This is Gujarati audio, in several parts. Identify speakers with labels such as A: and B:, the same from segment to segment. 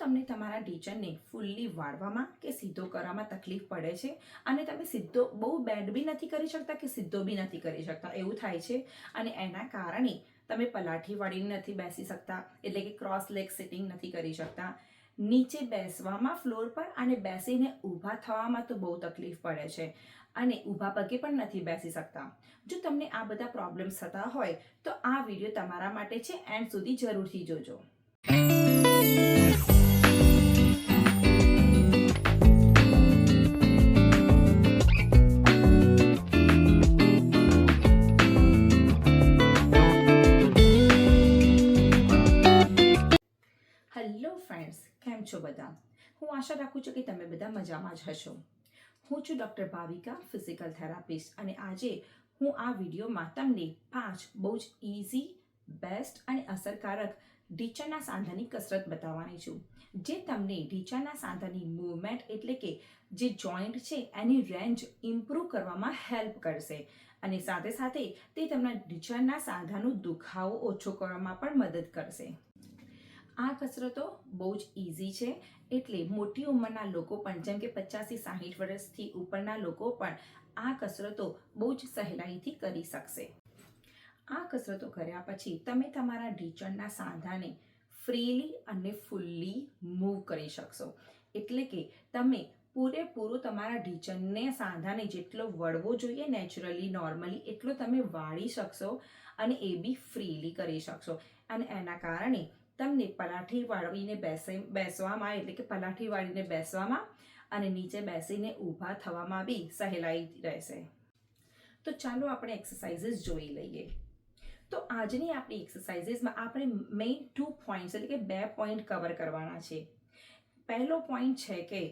A: તમને તમારા ઢીચણને ફૂલ્લી વાળવામાં કે સીધો કરવામાં તકલીફ પડે છે અને તમે સીધો બહુ બેન્ડ બી નથી કરી શકતા કે સીધો બી નથી કરી શકતા, એવું થાય છે. અને એના કારણે તમે પલાઠી વળીને નથી બેસી શકતા, એટલે કે ક્રોસ લેગ સિટિંગ નથી કરી શકતા. નીચે બેસવામાં ફ્લોર પર અને બેસીને ઊભા થવામાં તો બહુ તકલીફ પડે છે અને ઊભા પગે પણ નથી બેસી શકતા. જો તમને આ બધા પ્રોબ્લેમ્સ થતા હોય તો આ વીડિયો તમારા માટે છે, એન્ડ સુધી જરૂરથી જોજો. આશા રાખું છું કે તમે બધા મજામાં જ હશો. હું છું ડૉક્ટર ભાવિકા, ફિઝિકલ થેરાપિસ્ટ અને આજે હું આ વિડીયોમાં તમને પાંચ બહુ જ ઇઝી બેસ્ટ અને અસરકારક ઢીંચાના સાંધાની કસરત બતાવવાની છું. જે તમને ઢીંચાના સાંધાની મૂવમેન્ટ એટલે કે જે જોઈન્ટ છે એની રેન્જ ઇમ્પ્રૂવ કરવામાં હેલ્પ કરશે અને સાથે સાથે તે તમને ઢીંચાના સાંધાનો દુખાવો ઓછો કરવામાં પણ મદદ કરશે. આ કસરતો બહુ જ ઇઝી છે એટલે મોટી ઉંમરના લોકો પણ, જેમ કે પચાસથી સાહીઠ વર્ષથી ઉપરના લોકો પણ આ કસરતો બહુ જ સહેલાઈથી કરી શકશે. આ કસરતો કર્યા પછી તમે તમારા ઢીચણના સાંધાને ફ્રીલી અને ફૂલ્લી મૂવ કરી શકશો. એટલે કે તમે પૂરેપૂરું તમારા ઢીચણને સાંધાને જેટલો વળવો જોઈએ, નેચરલી, નોર્મલી, એટલો તમે વાળી શકશો અને એ બી ફ્રીલી કરી શકશો. અને એના કારણે તમને પલાઠી વાળીને બેસે, બેસવામાં એટલે કે પલાઠી વાળીને બેસવામાં અને નીચે બેસીને ઊભા થવામાં બી સહેલાઈ રહેશે. તો ચાલો આપણે એક્સરસાઇઝીસ જોઈ લઈએ. તો આજની આપણી એક્સરસાઇઝીસમાં આપણે મેઇન ટુ પોઈન્ટ્સ એટલે કે બે પોઈન્ટ કવર કરવાના છે. પહેલો પોઈન્ટ છે કે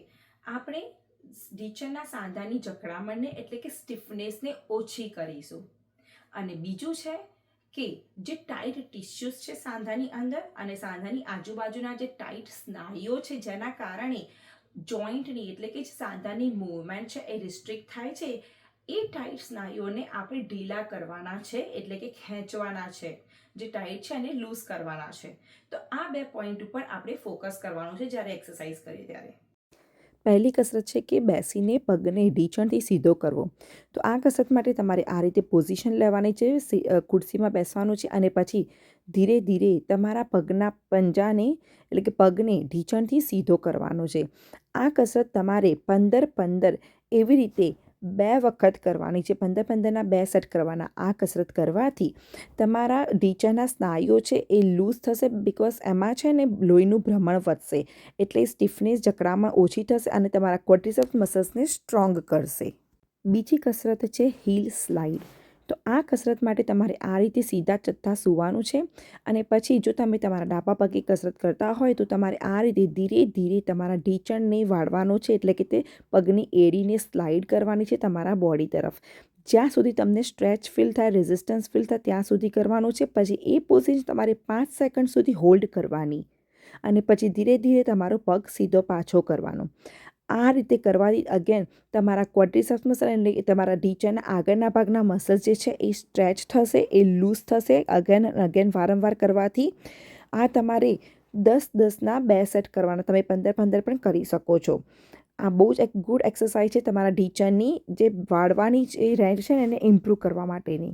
A: આપણે ઢીંચણના સાંધાની જકડામણને એટલે કે સ્ટીફનેસને ઓછી કરીશું. અને બીજું છે કે જે ટાઈટ ટિશ્યુઝ છે સાંધાની અંદર અને સાંધાની આજુબાજુના જે ટાઈટ સ્નાયુઓ છે જેના કારણે જોઈન્ટની એટલે કે સાંધાની મૂવમેન્ટ છે એ રિસ્ટ્રિક્ટ થાય છે, એ ટાઈટ સ્નાયુઓને આપણે ઢીલા કરવાના છે એટલે કે ખેંચવાના છે, જે ટાઈટ છે એને લૂઝ કરવાના છે. તો આ બે પોઈન્ટ ઉપર આપણે ફોકસ કરવાનું છે જ્યારે એક્સરસાઇઝ કરીએ ત્યારે.
B: પહેલી કસરત છે કે બેસીને પગને ઢીંચણથી સીધો કરવો. તો આ કસરત માટે તમારે આ રીતે પોઝિશન લેવાની છે ખુરશીમાં બેસવાનું છે અને પછી ધીરે ધીરે તમારા પગના પંજાને એટલે કે પગને ઢીંચણથી સીધો કરવાનો છે. આ કસરત તમારે પંદર પંદર એવી રીતે બે વખત કરવાની છે. પંદર પંદરના બે સેટ કરવાના. આ કસરત કરવાથી તમારા ઢીંચાના સ્નાયુઓ છે એ લૂઝ થશે બિકોઝ એમાં છે ને લોહીનું ભ્રમણ વધશે. એટલે સ્ટીફનેસ જકડામાં ઓછી થશે અને તમારા ક્વોર્ટિસેપ્સ મસલ્સને સ્ટ્રોંગ કરશે. બીજી કસરત છે હીલ સ્લાઇડ તો આ કસરત માટે તમારે આ રીતે સીધા ચત્તા સૂવાનું છે અને પછી જો તમે તમારા ડાબા પગે કસરત કરતા હોય તો તમારે આ રીતે ધીરે ધીરે તમારા ઢીંચણને વાળવાનો છે એટલે કે તે પગની એડીને સ્લાઇડ કરવાની છે તમારા બોડી તરફ. જ્યાં સુધી તમને સ્ટ્રેચ ફીલ થાય, રેઝિસ્ટન્સ ફીલ થાય ત્યાં સુધી કરવાનું છે. પછી એ પોઝિશન તમારે પાંચ સેકન્ડ સુધી હોલ્ડ કરવાની અને પછી ધીરે ધીરે તમારો પગ સીધો પાછો કરવાનો. આ રીતે કરવાથી અગેન તમારા ક્વોડ્રિસેપ્સ મસલ એટલે તમારા ઢીંચાના આગળના ભાગના મસલ્સ જે છે એ સ્ટ્રેચ થશે, એ લૂઝ થશે અગેન અગેન વારંવાર કરવાથી. આ તમારે દસ દસના બે સેટ કરવાના, તમે પંદર પંદર પણ કરી શકો છો. આ બહુ જ એક ગુડ એક્સરસાઇઝ છે તમારા ઢીંચાની જે વાળવાની જે રેન્જ છે એને ઇમ્પ્રૂવ કરવા માટેની.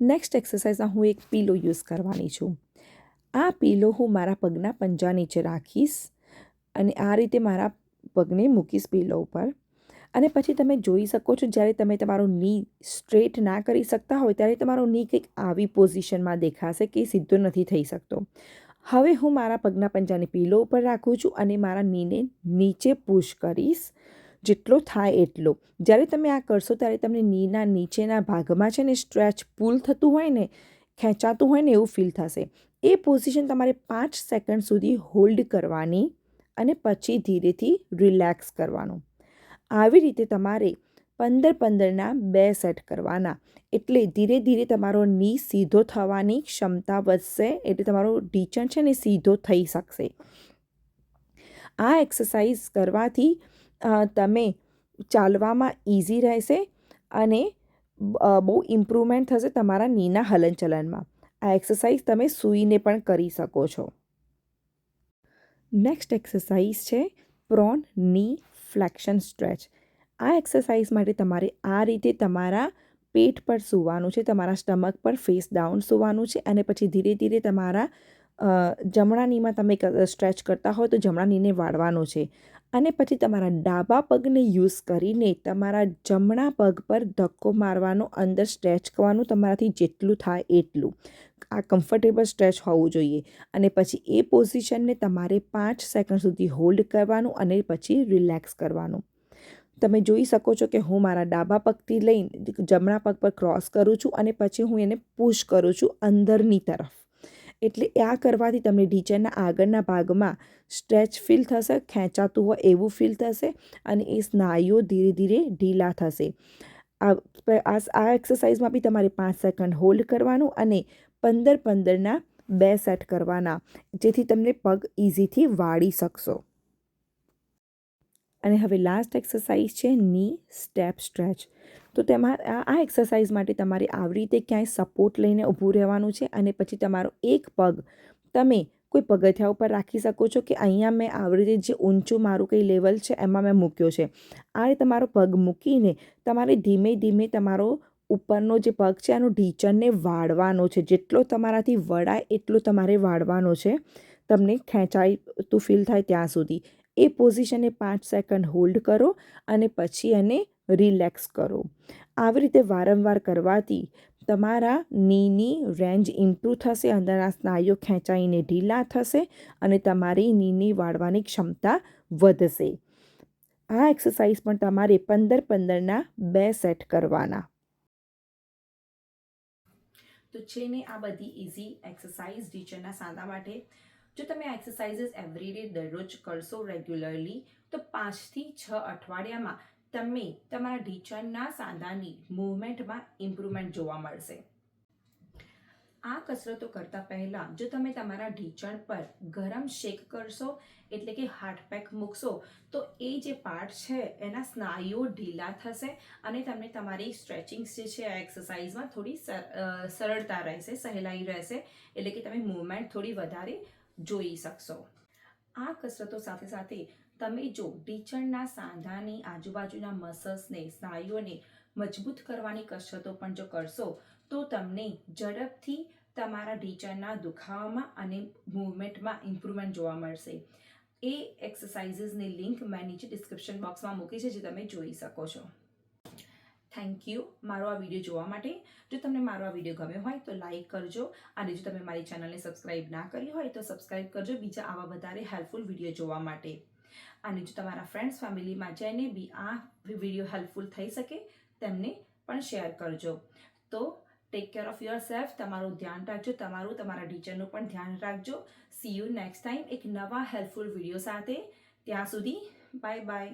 B: નેક્સ્ટ એક્સરસાઇઝમાં હું એક પીલો યુઝ કરવાની છું. આ પીલો હું મારા પગના પંજા નીચે રાખીશ અને આ રીતે મારા પગને મૂકીશ પીલો ઉપર. અને પછી તમે જોઈ શકો છો, જ્યારે તમે તમારો ની સ્ટ્રેટ ના કરી શકતા હોય, ત્યારે તમારો ની કંઈક આવી પોઝિશનમાં દેખાશે કે સીધો નથી થઈ શકતો. હવે હું મારા પગના પંજાને પીલો ઉપર રાખું છું અને મારા નીને નીચે પુશ કરીશ. જેટલો થાય એટલો. જ્યારે તમે આ કરશો, ત્યારે તમને નીના નીચેના ભાગમાં છે ને સ્ટ્રેચ પુલ થતું હોય ને, ખેંચાતું હોય ને એવું ફીલ થશે. એ પોઝિશન તમારે પાંચ સેકન્ડ સુધી હોલ્ડ કરવાની અને પછી ધીરેથી રિલેક્સ કરવાનું. આવી રીતે તમારે પંદર પંદરના બે સેટ કરવાના. એટલે ધીરે ધીરે તમારો ની સીધો થવાની ક્ષમતા વધશે, એટલે તમારો ઢીચણ છે ને સીધો થઈ શકશે. આ એક્સરસાઇઝ કરવાથી તમે ચાલવામાં ઇઝી રહેશે અને બહુ ઇમ્પ્રુવમેન્ટ થશે તમારા નીના હલનચલનમાં. આ એક્સરસાઇઝ તમે સૂઈને પણ કરી શકો છો. નેક્સ્ટ એક્સરસાઇઝ છે પ્રોનની ફ્લેક્શન સ્ટ્રેચ આ એક્સરસાઇઝ માટે તમારે આ રીતે તમારા પેટ પર સૂવાનું છે, તમારા સ્ટમક પર ફેસ ડાઉન સૂવાનું છે અને પછી ધીરે ધીરે તમારા જમણા નીમાં તમે સ્ટ્રેચ કરતા હોય તો જમણા નીને વાળવાનું છે. અને પછી તમારા ડાબા પગને યુઝ કરીને તમારા જમણા પગ પર ધક્કો મારવાનો, અંદર સ્ટ્રેચ કરવાનું તમારાથી જેટલું થાય એટલું. આ કમ્ફર્ટેબલ સ્ટ્રેચ હોવું જોઈએ. અને પછી એ પોઝિશનને તમારે પાંચ સેકન્ડ સુધી હોલ્ડ કરવાનું અને પછી રિલેક્સ કરવાનું. તમે જોઈ શકો છો કે હું મારા ડાબા પગથી લઈને જમણા પગ પર ક્રોસ કરું છું અને પછી હું એને પુશ કરું છું અંદરની તરફ. એટલે આ કરવાથી તમને ઢીચરના આગળના ભાગમાં સ્ટ્રેચ ફીલ થશે, ખેંચાતું હોય એવું ફીલ થશે અને એ સ્નાયુઓ ધીરે ધીરે ઢીલા થશે. આ આ એક્સરસાઇઝમાં બી તમારે પાંચ સેકન્ડ હોલ્ડ કરવાનું અને પંદર પંદરના બે સેટ કરવાના, જેથી તમને પગ ઇઝીથી વાળી શકશો. અને હવે લાસ્ટ એક્સરસાઇઝ છે ની સ્ટેપ સ્ટ્રેચ તો તેમાં આ એક્સરસાઇઝ માટે તમારે આવી રીતે ક્યાંય સપોર્ટ લઈને ઊભું રહેવાનું છે અને પછી તમારો એક પગ તમે કોઈ પગથિયા ઉપર રાખી શકો છો કે અહીંયા મેં આવી રીતે જે ઊંચું મારું કંઈ લેવલ છે એમાં મેં મૂક્યો છે. આ રીતે તમારો પગ મૂકીને તમારે ધીમે ધીમે તમારો ઉપરનો જે પગ છે આનો ઢીચણને વાળવાનો છે. જેટલો તમારાથી વળાય એટલો તમારે વાળવાનો છે. તમને ખેંચાય, તું ફીલ થાય ત્યાં સુધી. એ પોઝિશને પાંચ સેકન્ડ હોલ્ડ કરો અને પછી એને રિલેક્સ કરો. આવી રીતે વારંવાર કરવાથી તમારા નીની રેન્જ ઇમ્પ્રૂવ થશે, અંદરના સ્નાયુઓ ખેંચાઈને ઢીલા થશે અને તમારી નીની વાળવાની ક્ષમતા વધશે. આ એક્સરસાઇઝ પણ તમારે પંદર પંદરના બે સેટ કરવાના.
A: તો છે ને આ બધી ઇઝી એક્સરસાઇઝ ટીચરના સાંધા માટે. જો તમે આ એક્સરસાઇઝીસ એવરીડે દરરોજ કરશો રેગ્યુલરલી તો પાંચથી છ અઠવાડિયામાં તમે તમારા ઢીચણના સાંધાની મૂવમેન્ટમાં ઇમ્પ્રુવમેન્ટ જોવા મળશે. આ કસરતો કરતા પહેલા જો તમે તમારા ઢીચણ પર ગરમ શેક કરશો, એટલે કે હાર્ટ પેક મૂકશો, તો એ જે પાર્ટ છે, એના સ્નાયુઓ ઢીલા થશે અને તમને તમારી સ્ટ્રેચિંગ જે છે, આ એક્સરસાઇઝમાં થોડી સર- સરળતા રહેશે, સહેલાઈ રહેશે, એટલે કે તમે મૂવમેન્ટ થોડી વધારે જોઈ શકશો. આ કસરતો સાથે સાથે તમે જો ટીચરના સાંધાની આજુબાજુના મસલ્સને, સ્નાયુઓને મજબૂત કરવાની કસરતો પણ જો કરશો, તો તમને ઝડપથી તમારા ટીચરના દુખાવામાં અને મૂવમેન્ટમાં ઇમ્પ્રુવમેન્ટ જોવા મળશે. એ એક્સરસાઇઝીસની લિંક મેં નીચે ડિસ્ક્રિપ્શન બોક્સમાં મૂકી છે, જે તમે જોઈ શકો છો. થેન્ક યુ મારો આ વીડિયો જોવા માટે જો તમને મારો આ વીડિયો ગમ્યો હોય તો લાઈક કરજો. અને જો તમે મારી ચેનલને સબસ્ક્રાઇબ ના કરી હોય તો સબસ્ક્રાઇબ કરજો. બીજા આવા વધારે હેલ્પફુલ વીડિયો જોવા માટે. અને જો તમારા ફ્રેન્ડ્સ ફેમિલીમાં જેને બી આ વીડિયો હેલ્પફુલ થઈ શકે, તેમને પણ શેર કરજો. તો take care of yourself તમારું ધ્યાન રાખજો. તમારું, તમારા ટીચરનું પણ ધ્યાન રાખજો. સી યુ નેક્સ્ટ ટાઈમ એક નવા હેલ્પફુલ વીડિયો સાથે. ત્યાં સુધી બાય બાય